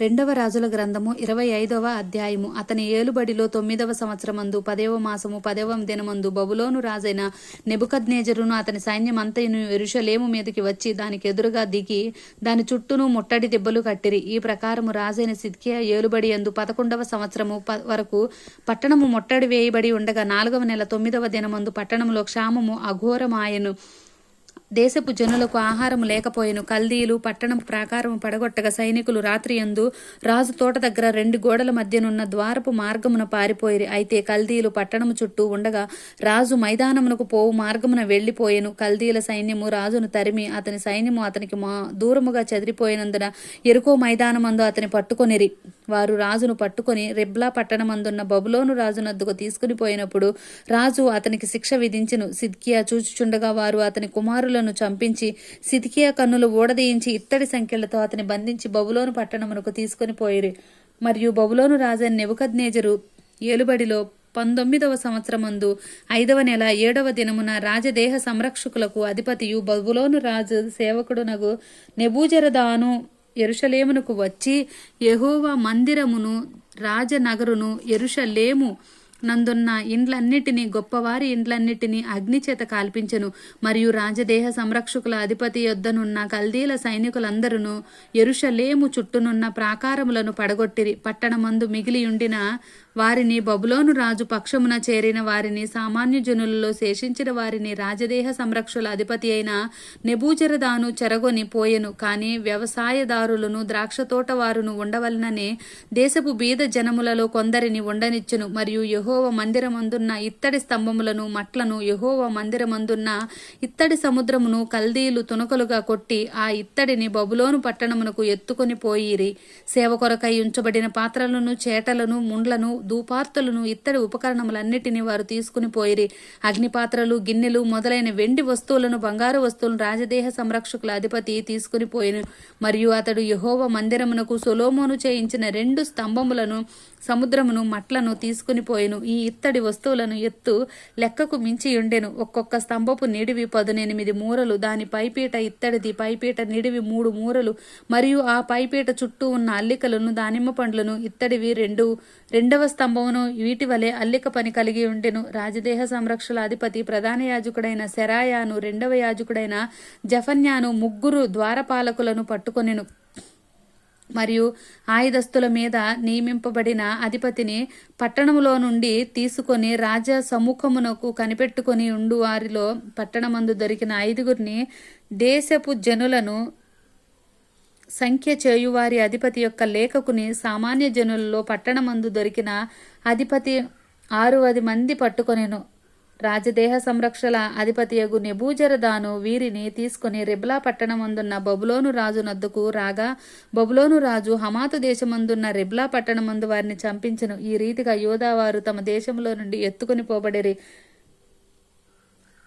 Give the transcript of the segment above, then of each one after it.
రెండవ రాజుల గ్రంథము ఇరవై ఐదవ అధ్యాయము. అతని ఏలుబడిలో తొమ్మిదవ సంవత్సరమందు పదవ మాసము పదవ దినమందు బబులోను రాజైన నెబుకద్నేజరును అతని సైన్యం అంతయును ఎరుషలేము మీదకి వచ్చి దానికి ఎదురుగా దిగి దాని చుట్టూను ముట్టడి దెబ్బలు కట్టిరి. ఈ ప్రకారము రాజైన సిద్కియా ఏలుబడి అందు పదకొండవ సంవత్సరము ప- వరకు పట్టణము ముట్టడి వేయబడి ఉండగా నాలుగవ నెల తొమ్మిదవ దినమందు పట్టణములో క్షామము అఘోరమాయను. దేశపు జనులకు ఆహారము లేకపోయెను. కల్దీలు పట్టణం ప్రాకారము పడగొట్టగా సైనికులు రాత్రియందు రాజు తోట దగ్గర రెండు గోడల మధ్యనున్న ద్వారపు మార్గమున పారిపోయిరి. అయితే కల్దీలు పట్టణము చుట్టూ ఉండగా రాజు మైదానమునకు పోవు మార్గమున వెళ్ళిపోయెను కల్దీల సైన్యము రాజును తరిమి అతని సైన్యము అతనికి మా దూరముగా చెదిరిపోయినందున ఎరుకో మైదానమందు అతని పట్టుకొనిరి. వారు రాజును పట్టుకొని రెబ్లా పట్టణమందున్న బబులోను రాజునద్దుకు తీసుకుని పోయినప్పుడు రాజు అతనికి శిక్ష విధించెను. సిద్కియా చూచుచుండగా వారు అతని కుమారులను చంపించి సితికియా కన్నులు ఊడదీయించి ఇత్తడి సంఖ్యలతో అతని బంధించి బబులోను పట్టణమునకు తీసుకుని పోయిరి. మరియు బబులోను రాజైన నెబుకద్నేజరు ఏలుబడిలో పంతొమ్మిదవ సంవత్సరమందు ఐదవ నెల ఏడవ దినమున రాజదేహ సంరక్షకులకు అధిపతియు బబులోను రాజు సేవకుడునగు నెబూజరదాను ఎరుషలేమునకు వచ్చి యహోవా మందిరమును రాజనగరును ఎరుషలేము నందున్న ఇండ్లన్నిటినీ గొప్పవారి ఇండ్లన్నిటినీ అగ్నిచేత కాల్పించెను. మరియు రాజదేహ సంరక్షకుల అధిపతి యొద్దనున్న కల్దీల సైనికులందరూ ఎరుషలేము చుట్టూనున్న ప్రాకారములను పడగొట్టిరి. పట్టణమందు మిగిలి ఉండిన వారిని బబులోను రాజు పక్షమున చేరిన వారిని సామాన్య జనులలో శేషించిన వారిని రాజదేహ సంరక్షకుల అధిపతి అయిన నెబూజరదాను చెరగొని పోయెను. కానీ వ్యవసాయదారులను ద్రాక్ష తోట వారును ఉండవలననే దేశపు బీద జనములలో కొందరిని ఉండనిచ్చును. మరియు యహోవ మందిరమందున్న ఇత్తడి స్తంభములను మట్లను యహోవ మందిరమందున్న ఇత్తడి సముద్రమును కల్దీలు తునకలుగా కొట్టి ఆ ఇత్తడిని బబులోను పట్టణమునకు ఎత్తుకొని పోయిరి. సేవ కొరకై ఉంచబడిన పాత్రలను చేటలను ముండ్లను దూపార్తులను ఇత్తడి ఉపకరణములన్నిటినీ వారు తీసుకుని పోయిరి. అగ్నిపాత్రలు గిన్నెలు మొదలైన వెండి వస్తువులను బంగారు వస్తువులను రాజదేహ సంరక్షకుల అధిపతి తీసుకుని పోయిను. మరియు అతడు యహోవ మందిరమునకు సొలోమోను చేయించిన రెండు స్తంభములను సముద్రమును మట్లను తీసుకుని పోయిను. ఈ ఇత్తడి వస్తువులను ఎత్తు లెక్కకు మించి ఉండెను. ఒక్కొక్క స్తంభపు నిడివి పదునెనిమిది మూరలు దాని పైపీట ఇత్తడిది పైపీట నిడివి మూడు మూరలు మరియు ఆ పైపీట చుట్టూ ఉన్న అల్లికలను దానిమ్మ పండ్లను ఇత్తడివి రెండు రెండవ స్తంభమును వీటి వలె అల్లిక పని కలిగి ఉండెను. రాజదేహ సంరక్షణ అధిపతి ప్రధాన యాజకుడైన శరాయాను రెండవ యాజకుడైన జఫన్యాను ముగ్గురు ద్వారపాలకులను పట్టుకొనెను. మరియు ఆయుధస్తుల మీద నియమింపబడిన అధిపతిని పట్టణములో నుండి తీసుకొని రాజ సముఖమునకు కనిపెట్టుకొని ఉండు వారిలో పట్టణమందు దొరికిన ఐదుగురిని దేశపు జనులను సంఖ్య చేయువారి అధిపతి యొక్క లేఖకుని సామాన్య జనులలో పట్టణమందు దొరికిన అధిపతి ఆరు మంది పట్టుకొనెను. రాజదేహ సంరక్షణ అధిపతియగు నెబూజరదాను వీరిని తీసుకుని రిబ్లా పట్టణమందున్న బబులోను రాజు నద్దుకు రాగా బబులోను రాజు హమాతు దేశమందున్న రిబ్లా పట్టణమందు వారిని చంపించను. ఈ రీతిగా యోధావారు తమ దేశంలో నుండి ఎత్తుకుని పోబడిరి.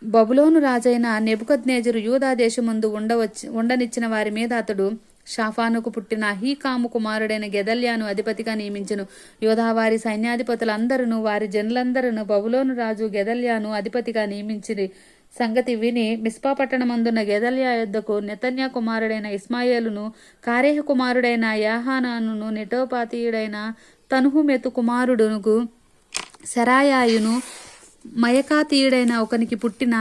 బబులోను రాజైన నెబుకద్నేజరు యూదా దేశమందు ఉండవచ్చి ఉండనిచ్చిన వారి మీద అతడు షాఫానుకు పుట్టిన హీకాము కుమారుడైన గెదల్యాను అధిపతిగా నియమించను. యోధావారి సైన్యాధిపతులందరూ వారి జనులందరూ బబులోను రాజు గెదల్యాను అధిపతిగా నియమించిరి. సంగతి విని మిస్పా పట్టణమందున్న గెదల్యా యొద్దకు నెతన్యా కుమారుడైన ఇస్మాయేలును కారేహ కుమారుడైన యాహానాను నెటోపాతీయుడైన తనుహుమెతు కుమారుడునుకు శరాయాయును మయకాతీయుడైన ఒకనికి పుట్టిన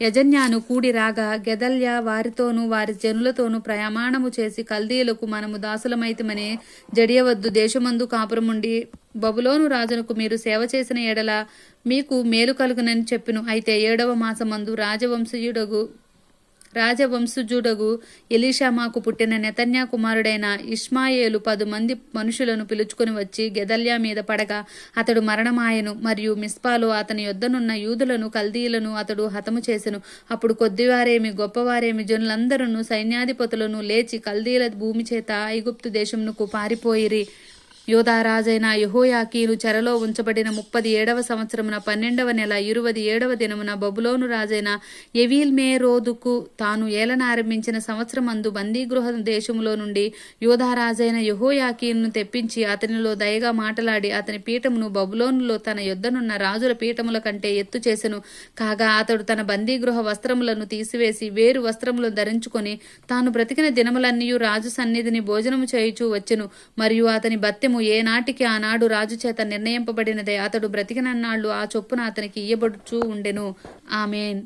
యజన్యాను కూడి రాగా గెదల్య వారితోనూ వారి జనులతోనూ ప్రయాణము చేసి కల్దీయులకు మనము దాసులమైతమని జడియవద్దు దేశమందు కాపురముండి. బబులోను రాజునకు మీరు సేవ చేసిన ఎడల మీకు మేలు కలుగునని చెప్పిను. అయితే ఏడవ మాసమందు రాజవంశీయుడగు రాజవంశుజుడగు ఎలీషామాకు పుట్టిన నెతన్యా కుమారుడైన ఇష్మాయేలు పది మంది మనుషులను పిలుచుకొని వచ్చి గెదల్యా మీద పడగా అతడు మరణమాయను మరియు మిస్పాలో అతని యొద్దనున్న యూదులను కల్దీలను అతడు హతము చేసెను. అప్పుడు కొద్దివారేమి గొప్పవారేమి జనులందరూ సైన్యాధిపతులను లేచి కల్దీల భూమి చేత ఐగుప్తు దేశమునకు పారిపోయిరి. యోధారాజైన యహోయాకీను చెరలో ఉంచబడిన ముప్పది ఏడవ సంవత్సరమున పన్నెండవ నెల ఇరువది ఏడవ దినమున బబులోను రాజైన ఎవిల్ మేరోదుకు తాను ఏలన ఆరంభించిన సంవత్సరమందు బందీగృహ దేశములో నుండి యోధారాజైన యహోయాకీను తెప్పించి అతనిలో దయగా మాటలాడి అతని పీఠమును బబులోనులో తన యొద్దనున్న రాజుల పీఠముల కంటే ఎత్తు చేసెను. కాగా అతడు తన బందీగృహ వస్త్రములను తీసివేసి వేరు వస్త్రములు ధరించుకొని తాను బ్రతికిన దినములన్నీ రాజు సన్నిధిని భోజనము చేయుచూ వచ్చెను. మరియు అతని బత్తెము ఏనాటికి ఆనాడు రాజు చేత నిర్ణయింపబడినదే. అతడు బ్రతికినన్నాళ్ళు ఆ చొప్పున అతనికి ఇయ్యబడుచూ ఉండెను. ఆమెన్.